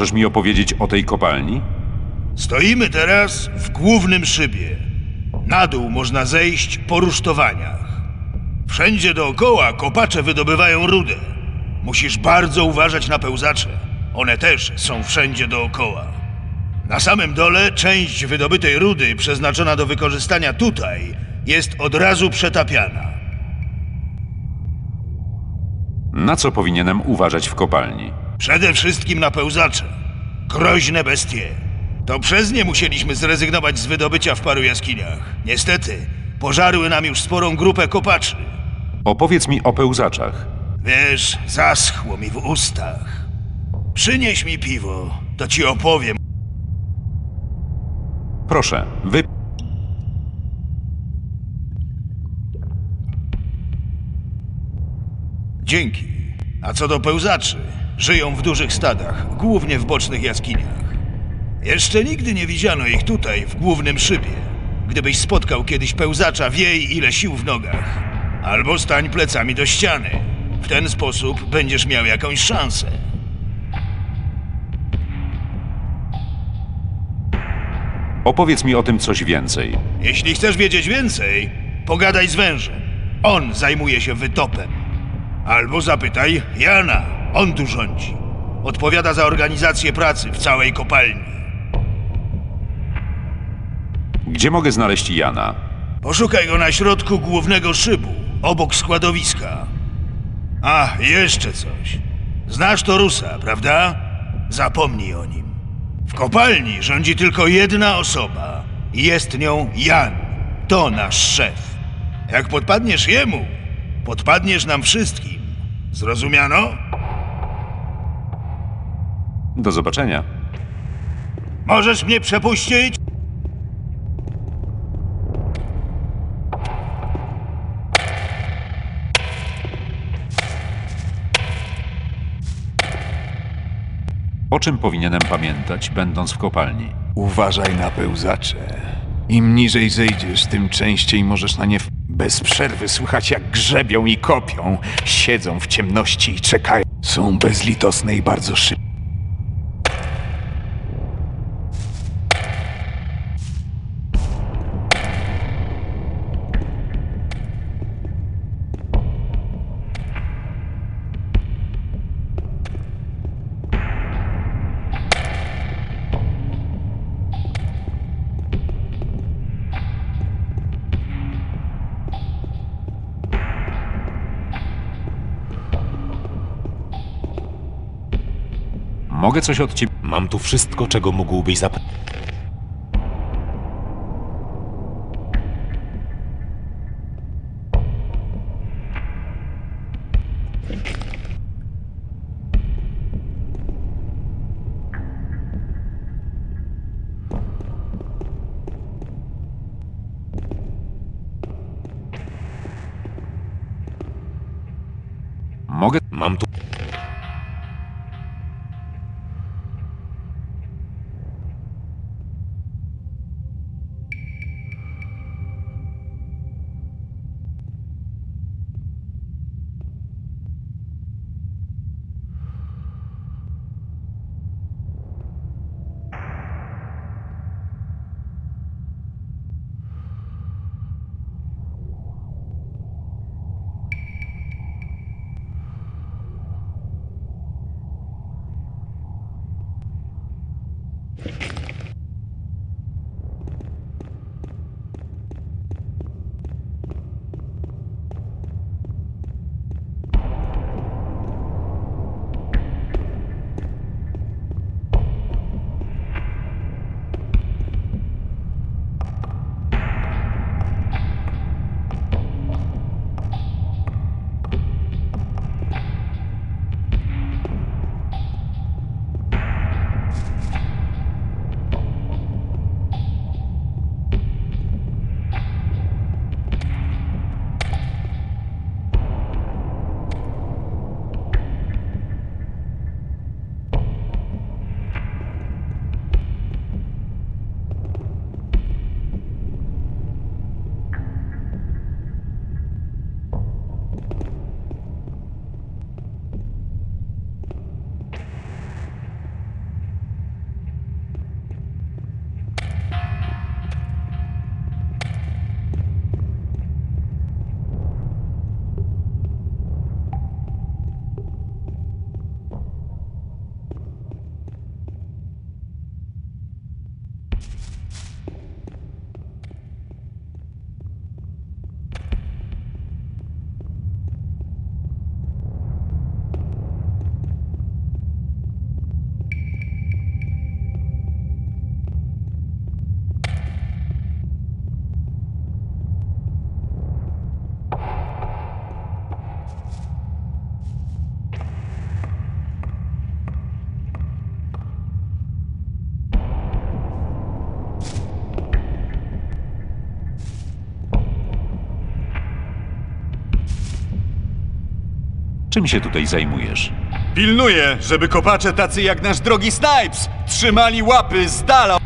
możesz mi opowiedzieć o tej kopalni? Stoimy teraz w głównym szybie. Na dół można zejść po rusztowaniach. Wszędzie dookoła kopacze wydobywają rudę. Musisz bardzo uważać na pełzacze. One też są wszędzie dookoła. Na samym dole część wydobytej rudy przeznaczona do wykorzystania tutaj jest od razu przetapiana. Na co powinienem uważać w kopalni? Przede wszystkim na pełzacze. Groźne bestie. To przez nie musieliśmy zrezygnować z wydobycia w paru jaskiniach. Niestety, pożarły nam już sporą grupę kopaczy. Opowiedz mi o pełzaczach. Wiesz, zaschło mi w ustach. Przynieś mi piwo, to ci opowiem. Proszę, wy... Dzięki. A co do pełzaczy, żyją w dużych stadach, głównie w bocznych jaskiniach. Jeszcze nigdy nie widziano ich tutaj, w głównym szybie. Gdybyś spotkał kiedyś pełzacza, wiej ile sił w nogach. Albo stań plecami do ściany. W ten sposób będziesz miał jakąś szansę. Opowiedz mi o tym coś więcej. Jeśli chcesz wiedzieć więcej, pogadaj z wężem. On zajmuje się wytopem. Albo zapytaj Jana. On tu rządzi. Odpowiada za organizację pracy w całej kopalni. Gdzie mogę znaleźć Jana? Poszukaj go na środku głównego szybu, obok składowiska. A, jeszcze coś. Znasz Torusa, prawda? Zapomnij o nim. W kopalni rządzi tylko jedna osoba. Jest nią Jan. To nasz szef. Jak podpadniesz jemu, podpadniesz nam wszystkim. Zrozumiano? Do zobaczenia. Możesz mnie przepuścić? O czym powinienem pamiętać, będąc w kopalni? Uważaj na pełzacze. Im niżej zejdziesz, tym częściej możesz na nie w... bez przerwy słychać jak grzebią i kopią. Siedzą w ciemności i czekają. Są bezlitosne i bardzo szybkie. Mogę coś od ciebie... Mam tu wszystko, czego mógłbyś zap... Mogę... Mam tu... się tutaj zajmujesz? Pilnuję, żeby kopacze tacy jak nasz drogi Snipes trzymali łapy z dala.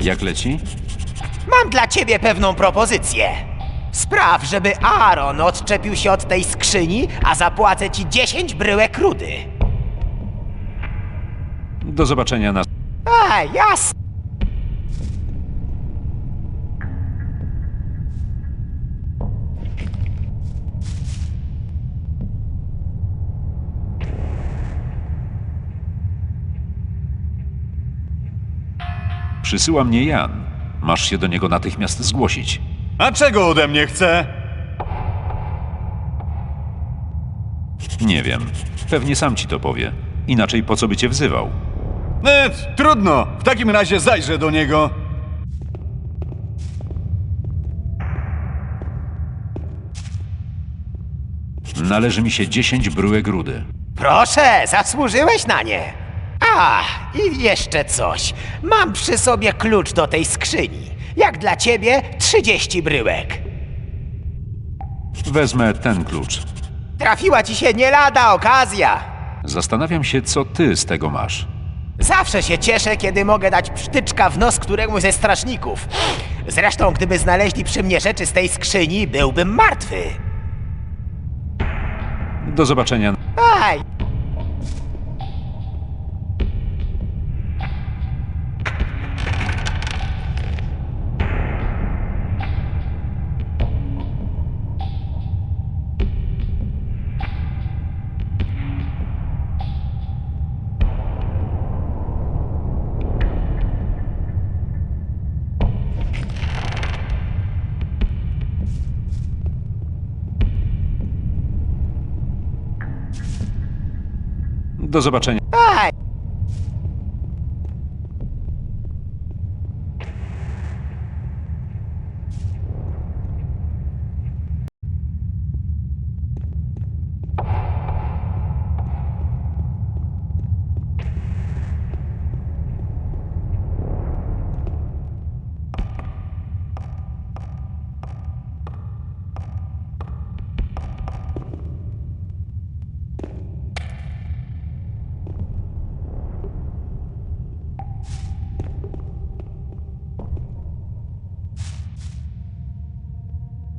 Jak leci? Mam dla ciebie pewną propozycję. Spraw, żeby Aaron odczepił się od tej skrzyni, a zapłacę ci 10 bryłek rudy. Do zobaczenia na... A, jasne. Przysyła mnie Jan. Masz się do niego natychmiast zgłosić. A czego ode mnie chce? Nie wiem. Pewnie sam ci to powie. Inaczej po co by cię wzywał? E, trudno, w takim razie zajrzę do niego. Należy mi się 10 bryłek rudy. Proszę, zasłużyłeś na nie. A, i jeszcze coś. Mam przy sobie klucz do tej skrzyni. Jak dla ciebie 30 bryłek. Wezmę ten klucz. Trafiła ci się nie lada okazja. Zastanawiam się, co ty z tego masz. Zawsze się cieszę, kiedy mogę dać psztyczka w nos któremuś ze strażników. Zresztą, gdyby znaleźli przy mnie rzeczy z tej skrzyni, byłbym martwy. Do zobaczenia. Aj, Do zobaczenia. aj.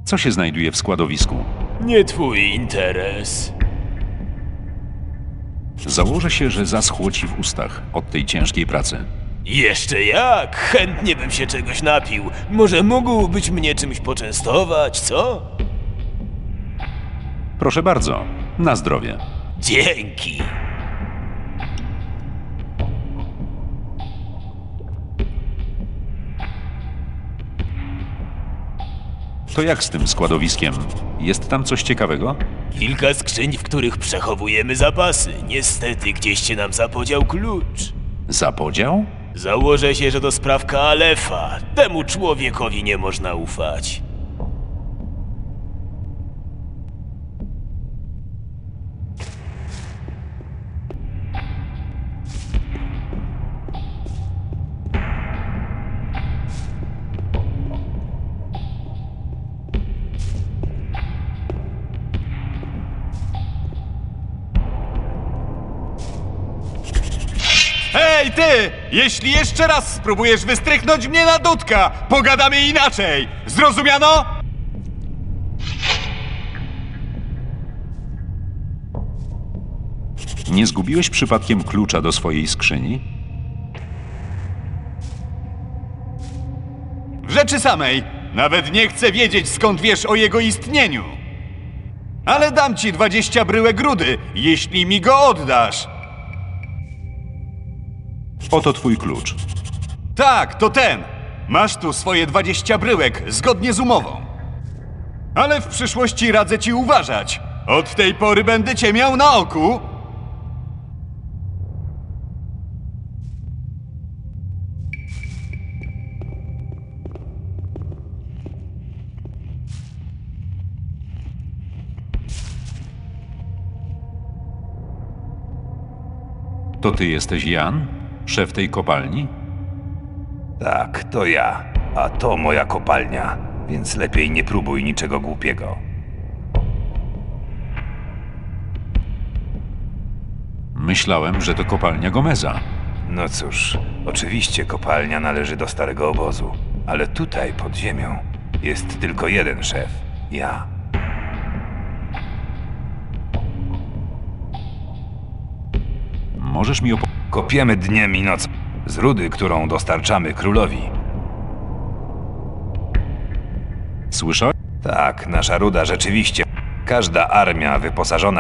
Co się znajduje w składowisku? Nie twój interes. Założę się, że zaschło ci w ustach od tej ciężkiej pracy. Jeszcze jak? Chętnie bym się czegoś napił. Może mógłbyś mnie czymś poczęstować, co? Proszę bardzo, na zdrowie. Dzięki. To jak z tym składowiskiem? Jest tam coś ciekawego? Kilka skrzyń, w których przechowujemy zapasy. Niestety gdzieś się nam zapodział klucz. Zapodział? Założę się, że to sprawka Alefa. Temu człowiekowi nie można ufać. Hej ty! Jeśli jeszcze raz spróbujesz wystrychnąć mnie na dudka, pogadamy inaczej! Zrozumiano? Nie zgubiłeś przypadkiem klucza do swojej skrzyni? W rzeczy samej. Nawet nie chcę wiedzieć, skąd wiesz o jego istnieniu. Ale dam ci 20 bryłek rudy, jeśli mi go oddasz. Oto twój klucz. Tak, to ten. Masz tu swoje 20 bryłek, zgodnie z umową. Ale w przyszłości radzę ci uważać. Od tej pory będę cię miał na oku. To ty jesteś Jan? Szef tej kopalni? Tak, to ja. A to moja kopalnia. Więc lepiej nie próbuj niczego głupiego. Myślałem, że to kopalnia Gomeza. No cóż, oczywiście kopalnia należy do starego obozu, ale tutaj pod ziemią jest tylko jeden szef. Ja. Możesz mi opowiedzieć. Kopiemy dniem i nocą z rudy, którą dostarczamy królowi. Słyszałeś? Tak, nasza ruda rzeczywiście. Każda armia wyposażona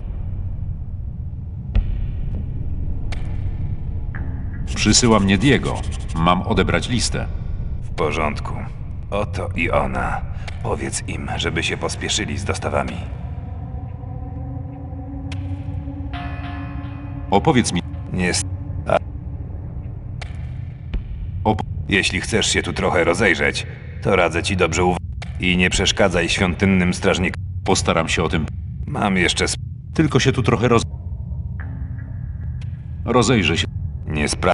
Przysyła mnie Diego. Mam odebrać listę. w porządku. Oto i ona. Powiedz im, żeby się pospieszyli z dostawami. Opowiedz mi. Nie. Op- Jeśli chcesz się tu trochę rozejrzeć, to radzę ci dobrze uważać. I nie przeszkadzaj świątynnym strażnikom. Postaram się o tym. Mam jeszcze sp- Tylko się tu trochę roz... Rozejrzę się. nie spra...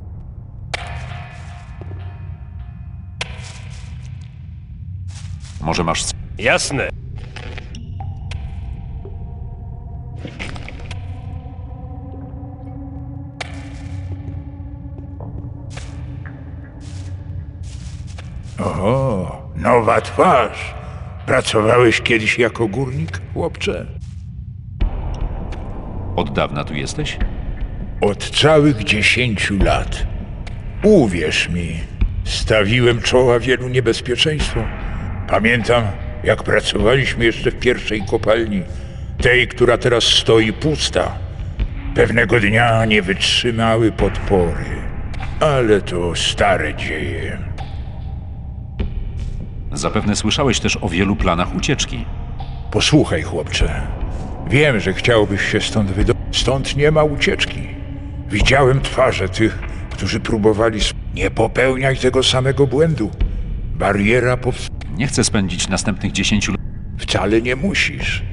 Może masz... Jasne. Nowa twarz. Pracowałeś kiedyś jako górnik, chłopcze? Od dawna tu jesteś? Od całych dziesięciu lat. Uwierz mi, stawiłem czoła wielu niebezpieczeństwom. Pamiętam, jak pracowaliśmy jeszcze w pierwszej kopalni, tej, która teraz stoi pusta. Pewnego dnia nie wytrzymały podpory, ale to stare dzieje. Zapewne słyszałeś też o wielu planach ucieczki. Posłuchaj, chłopcze. Wiem, że chciałbyś się stąd wydobyć. Stąd nie ma ucieczki. Widziałem twarze tych, którzy próbowali. s- Nie popełniaj tego samego błędu. Bariera powst... Nie chcę spędzić następnych 10 lat. Wcale nie musisz.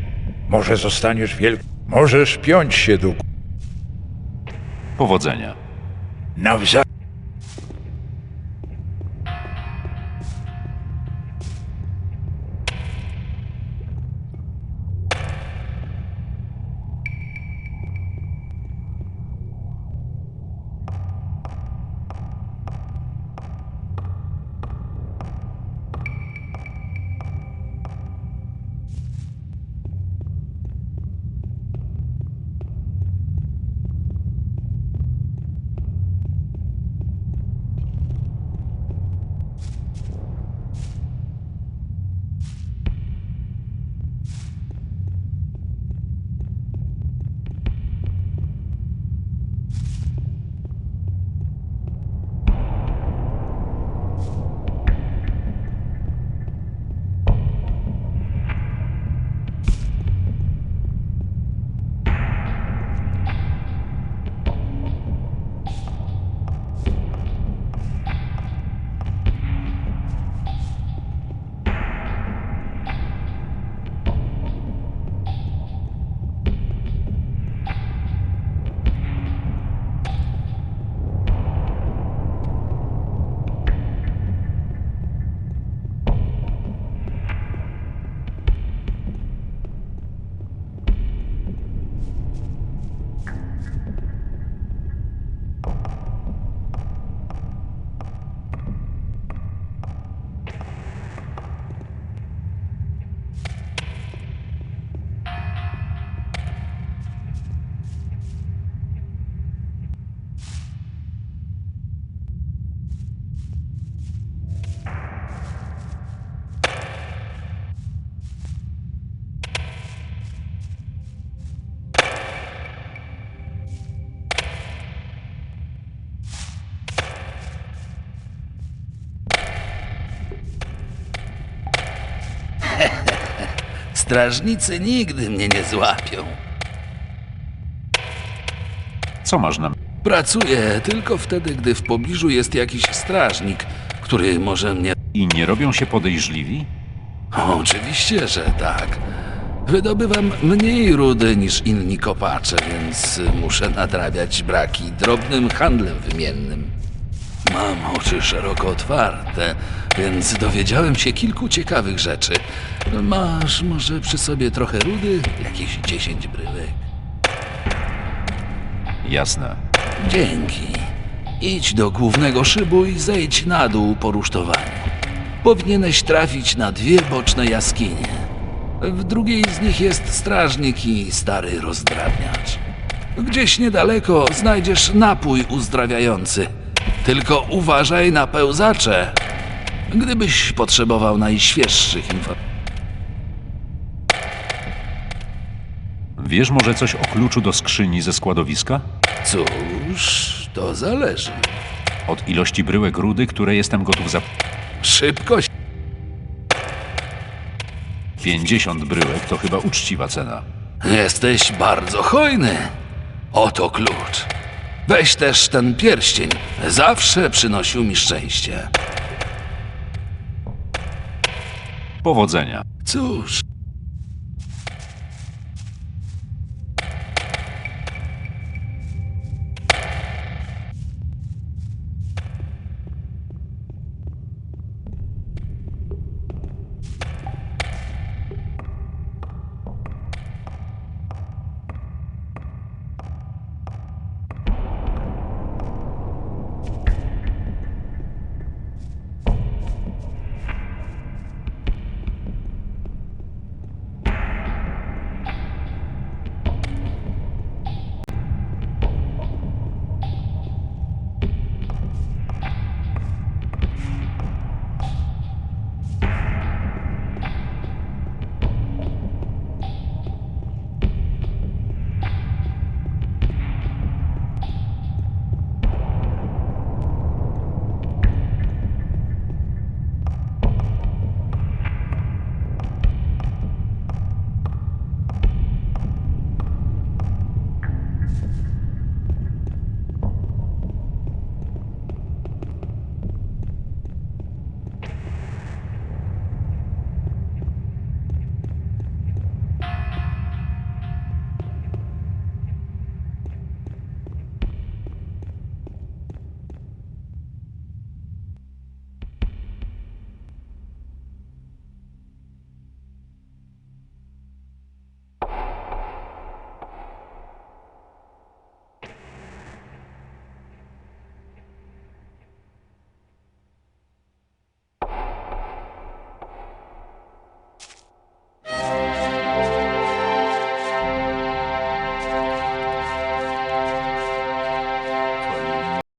Może zostaniesz wielki. Możesz piąć się do. gó- Powodzenia. Nawzajem. Strażnicy nigdy mnie nie złapią. Co masz na... Pracuję tylko wtedy, gdy w pobliżu jest jakiś strażnik, który może mnie. I nie robią się podejrzliwi? Oczywiście, że tak. Wydobywam mniej rudy niż inni kopacze, więc muszę nadrabiać braki drobnym handlem wymiennym. Mam oczy szeroko otwarte, więc dowiedziałem się kilku ciekawych rzeczy. Masz może przy sobie trochę rudy? Jakieś 10 bryłek. Jasne. Dzięki. Idź do głównego szybu i zejdź na dół po rusztowaniu. Powinieneś trafić na dwie boczne jaskinie. W drugiej z nich jest strażnik i stary rozdrabniacz. Gdzieś niedaleko znajdziesz napój uzdrawiający. Tylko uważaj na pełzacze. Gdybyś potrzebował najświeższych informacji. Wiesz może coś o kluczu do skrzyni ze składowiska? Cóż, to zależy. Od ilości bryłek rudy, które jestem gotów za... Szybko 50 bryłek to chyba uczciwa cena. Jesteś bardzo hojny. Oto klucz. Weź też ten pierścień. Zawsze przynosił mi szczęście. Powodzenia. Cóż,